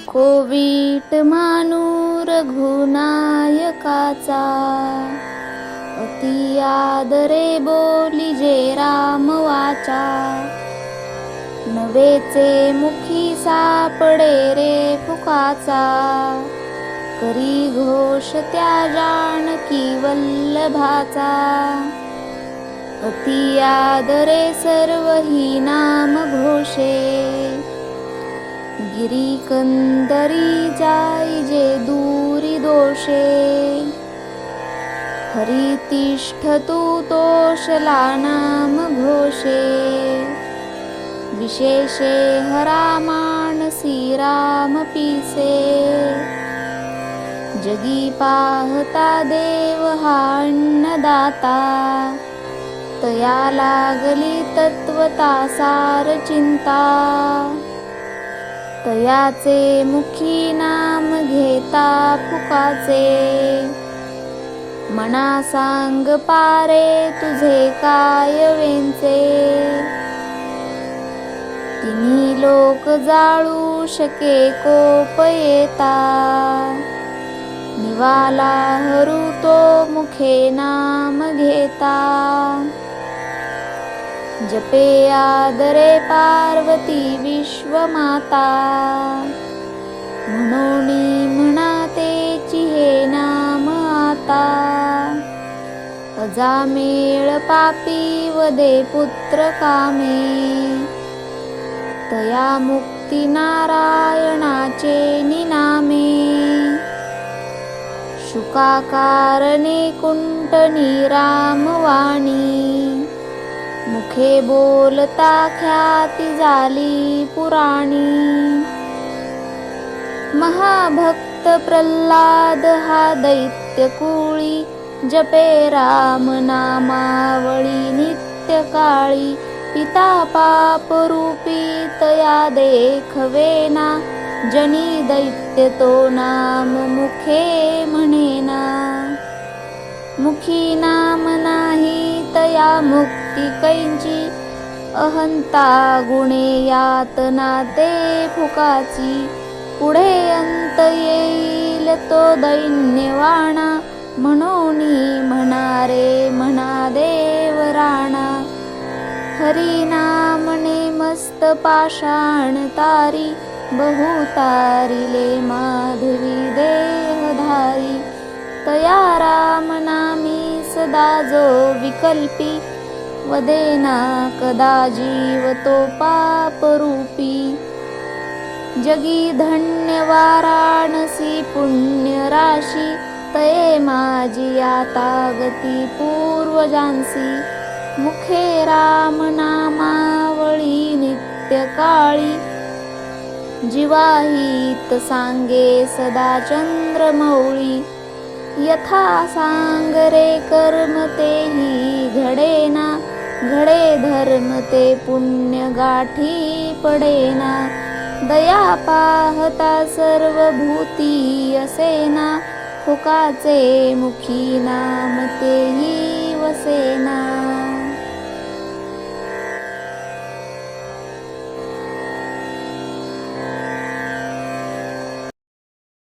नको वीट मानू रघुनायकाचा. अति आदरे बोली जे राम वाचा. नवेचे मुखी सापडे रे फुकाचा. करी घोष त्या जानकी वल्लभाचा. अति आदरे सर्व ही नाम घोषे फिरी कंदरी जाय जे दूरी गिरिकन्दरीजायजे दूरिदोषे हरितिष्ठतुतोषलानां घोषे विशेषे हरामाणसिरामपि जगिपाहता देवहान्नदाता तया लागली लागलितवता सारचिन्ता तयाचे मुखी नाम घेता फुकाचे. मना सांग पारे तुझे काय वेंचे. तिन्ही लोक जाळू शके कोप येता. निवाला हरू तो मुखे नाम घेता. जपे आदरे पार्वती विश्वमाता. म्हणून म्हणा हे नाम आता. अजामेळ पापी वदे पुत्र कामे. तया मुक्ती नारायणाचे निनामे. शुकाकारणे कुंटनी रामवाणी. मुखे बोलता ख्याती झाली पुराणी. महाभक्त प्रल्हाद हा दैत्य कुळी जपे राम नामावळी नित्य काळी पिता पाप रूपी तया देखवेना जनी दैत्य तो नाम मुखे म्हणेना. मुखी नाम नाही तया मुक्ती कैंची अहंता गुणे यातना ते फुकाची. पुढे अंत येईल तो दैन्यवाणा. म्हणून म्हणारे म्हणा देव राणा. हरी नामने मस्त पाषाण तारी. बहुतारिले माधवी देहधारी. तया राम नामी सदा जो विकल्पी. वदेना कदा जीव तो पापरूपी। जगी धन्य वाराणसी पुण्य राशी तये माझी आता गती पूर्वजांसी। मुखे राम नामावळी नित्य काळी। जिवाहीत सांगे सदा चंद्रमौळी यथा सांग रे कर्म तेही घडेना। घडे धर्म ते पुण्य गाठी पडेना. दया पाहता सर्व भूती असेना. फुकाचे मुखी नाम तेही वसेना.